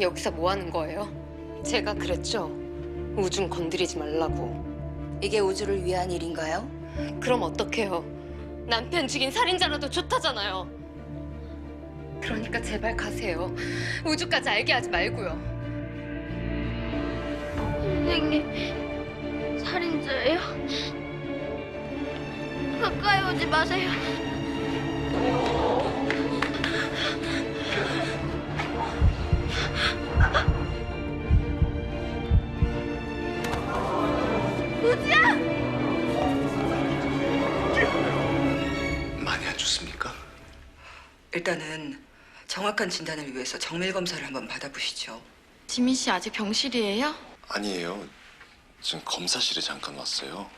여기서 뭐 하는 거예요? 제가 그랬죠. 우중 건드리지 말라고. 이게 우주를 위한 일인가요? 그럼 어떡해요? 남편 죽인 살인자라도 좋다잖아요. 그러니까 제발 가세요. 우주까지 알게 하지 말고요. 선생님, 살인자예요? 가까이 오지 마세요. 일단은 정확한 진단을 위해서 정밀 검사를 한번 받아보시죠. 지민 씨 아직 병실이에요? 아니에요. 지금 검사실에 잠깐 왔어요.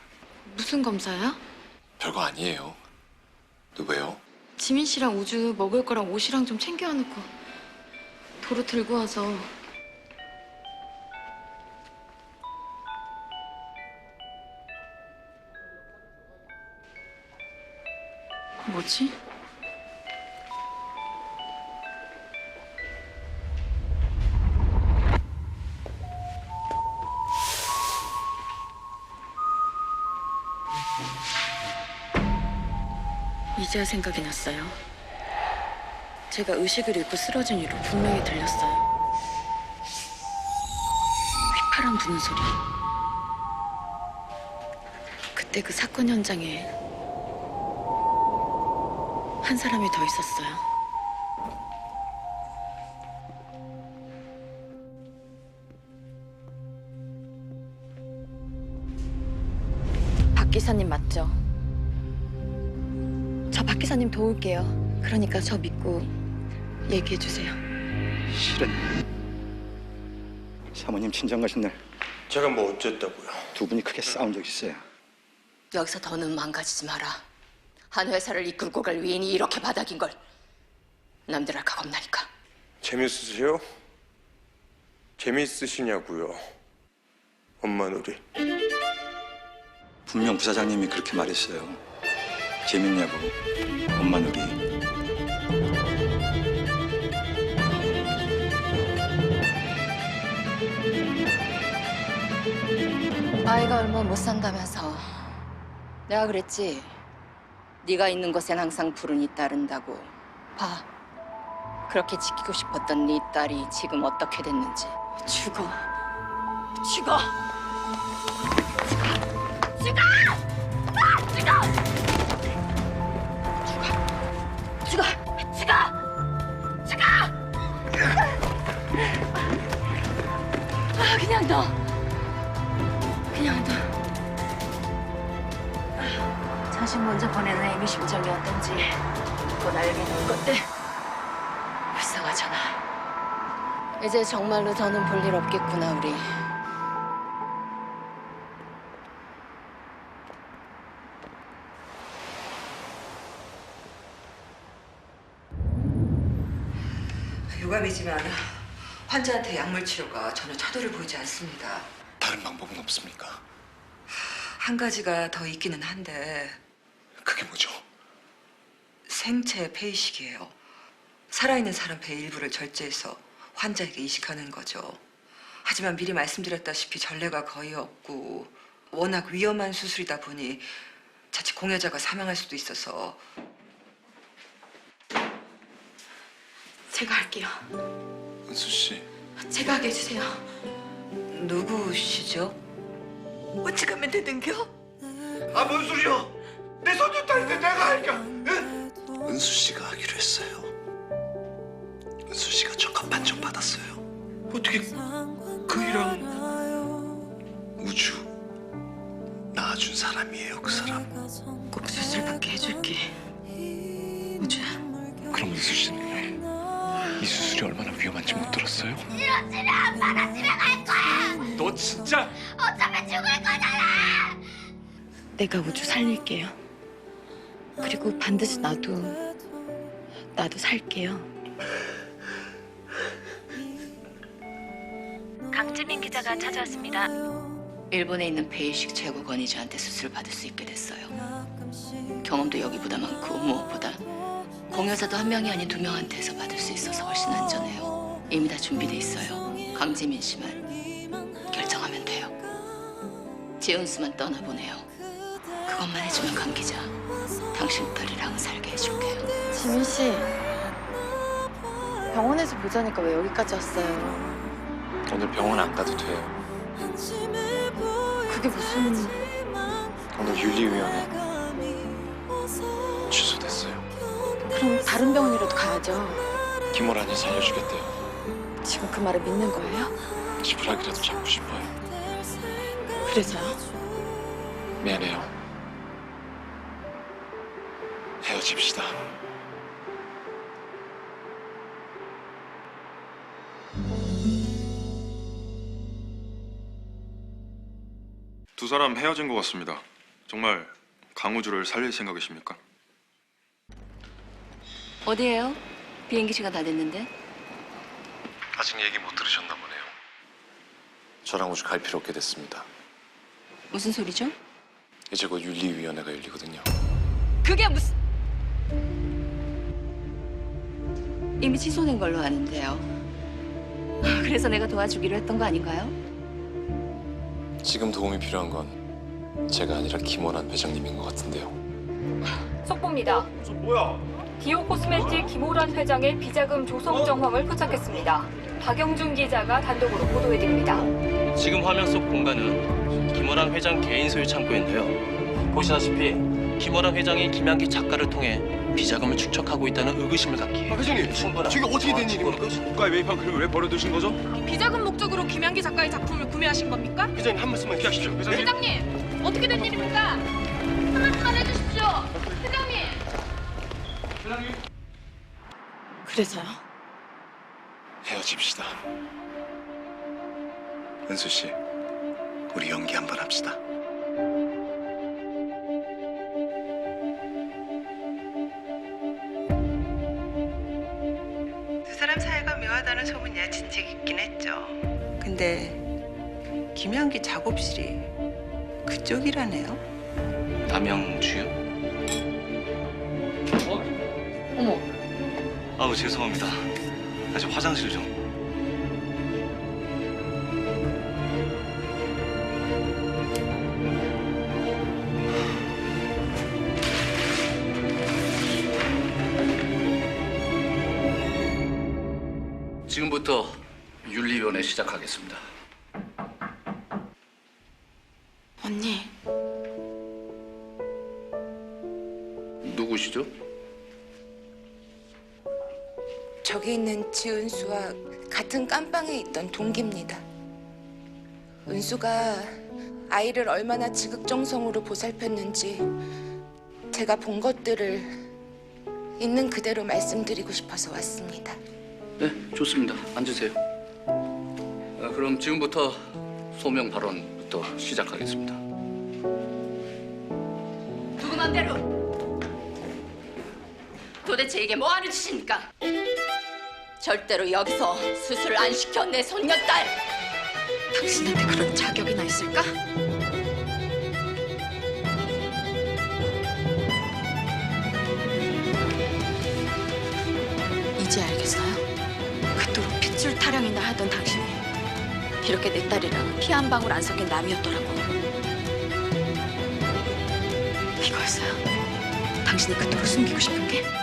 무슨 검사요? 별거 아니에요. 누구예요? 지민 씨랑 우주 먹을 거랑 옷이랑 좀 챙겨놓고 도로 들고 와서 뭐지? 이제야 생각이 났어요. 제가 의식을 잃고 쓰러진 이로 분명히 들렸어요. 휘파람 부는 소리. 그때 그 사건 현장에 한 사람이 더 있었어요. 박 기사님 맞죠? 저박 기사님 도울게요. 그러니까 저 믿고 얘기해 주세요. 실은 사모님 친정 가신 날 두 제가 뭐 어쨌다고요? 분이 크게 싸운 적 있어요. 여기서 더는 망가지지 마라. 한 회사를 이끌고 갈 위인이 이렇게 바닥인 걸 남들 할까 겁나니까. 재밌으세요? 재밌으시냐고요? 엄마 놀이. 분명 부사장님이 그렇게 말했어요. 재밌냐고. 엄마 누리. 아이가 얼마 못 산다면서. 내가 그랬지. 네가 있는 곳엔 항상 불운이 따른다고. 봐. 그렇게 지키고 싶었던 네 딸이 지금 어떻게 됐는지. 죽어 죽어. 죽어. 죽어 죽어 아 그냥 너. 그냥 너. 자신 먼저 보내는 애미 심정이었던지 곧 알게 될 건데. 불쌍하잖아. 이제 정말로 더는 볼 일 없겠구나 우리 유감이지만 환자한테 약물 치료가 전혀 차도를 보이지 않습니다 다른 방법은 없습니까? 한 가지가 더 있기는 한데 그게 뭐죠? 생체 폐이식이에요. 살아있는 사람 폐 일부를 절제해서 환자에게 이식하는 거죠. 하지만 미리 말씀드렸다시피 전례가 거의 없고 워낙 위험한 수술이다 보니 자칫 공여자가 사망할 수도 있어서 제가 할게요. 은수 씨. 제가 하게 해주세요. 누구시죠? 어찌 가면 되는겨? 아, 뭔 소리야? 내 손주 딸인데 내가 하니까. 은수 씨가 하기로 했어요. 은수 씨가 적합 판정 받았어요. 어떻게 그 이랑 우주 낳아준 사람이에요, 그 사람. 꼭 수술받게 해줄 위험한지 못 들었어요? 너 진짜? 내가 우주 살릴게요. 그리고 반드시 나도 나도 살게요. 강지민 기자가 찾아왔습니다. 일본에 있는 베이식 최고 권위자한테 수술을 받을 수 있게 됐어요. 경험도 여기보다 많고 무엇보다 공여자도 한 명이 아닌 두 명한테서 받을 수 있어서 훨씬 안전해요. 이미 다 준비돼 있어요. 강재민 씨만 결정하면 돼요. 재훈수만 떠나보내요. 그것만 해주면 강 기자, 당신 딸이랑 살게 해줄게요. 지민 씨 병원에서 보자니까 왜 여기까지 왔어요? 오늘 병원 안 가도 돼요. 그게 무슨 오늘 윤리위원회 취소됐어요. 그럼 다른 병원이라도 가야죠. 김호란이 살려주겠대요. 지금 그 말을 믿는 거예요? 지푸라기라도 잡고 싶어요. 그래서요? 미안해요. 헤어집시다. 두 사람 헤어진 것 같습니다. 정말 강우주를 살릴 생각이십니까? 어디에요? 비행기 시간 다 됐는데. 아직 얘기 못 들으셨나 보네요. 저랑 우주 갈 필요 없게 됐습니다. 무슨 소리죠? 이제 곧 윤리위원회가 열리거든요. 그게 무슨... 이미 취소된 걸로 아는데요. 그래서 내가 도와주기로 했던 거 아닌가요? 지금 도움이 필요한 건 제가 아니라 김원환 회장님인 것 같은데요. 속보입니다. 뭐야? 디오 코스메틱 김호란 회장의 비자금 조성 정황을 포착했습니다. 박영준 기자가 단독으로 보도해드립니다. 지금 화면 속 공간은 김호랑 회장 개인 소유 창고인데요. 보시다시피 김호랑 회장이 김양기 작가를 통해 비자금을 축적하고 있다는 의구심을 갖기에 아, 회장님, 충분한 지금 어떻게 된 일입니까? 국가에 매입한 그림을 왜 버려두신 거죠? 비자금 목적으로 김양기 작가의 작품을 구매하신 겁니까? 회장님 한 말씀만 피하십시오. 회장님. 회장님, 어떻게 된 일입니까? 한 말씀만 해주십시오. 그래서요? 헤어집시다. 은수 씨, 우리 연기 한번 합시다. 두 사람 사이가 묘하다는 소문이 진즉 있긴 했죠. 근데 김현기 작업실이 그쪽이라네요. 남양주요? 어머, 아우 죄송합니다. 아직 화장실 좀. 지금부터 윤리위원회 시작하겠습니다. 언니. 누구시죠? 저기 있는 지은수와 같은 깜빵에 있던 동기입니다. 은수가 아이를 얼마나 지극정성으로 보살폈는지 제가 본 것들을 있는 그대로 말씀드리고 싶어서 왔습니다. 네, 좋습니다. 앉으세요. 아, 그럼 지금부터 소명 발언부터 시작하겠습니다. 누구 맘대로. 도대체 이게 뭐 하는 짓입니까? 절대로 여기서 수술 안 시켜 내 손녀딸. 당신한테 그런 자격이나 있을까? 이제 알겠어요? 그토록 핏줄 타령이나 하던 당신이 이렇게 내 딸이랑 피 한 방울 안 섞인 남이었더라고. 이거였어요. 당신이 그토록 숨기고 싶은 게?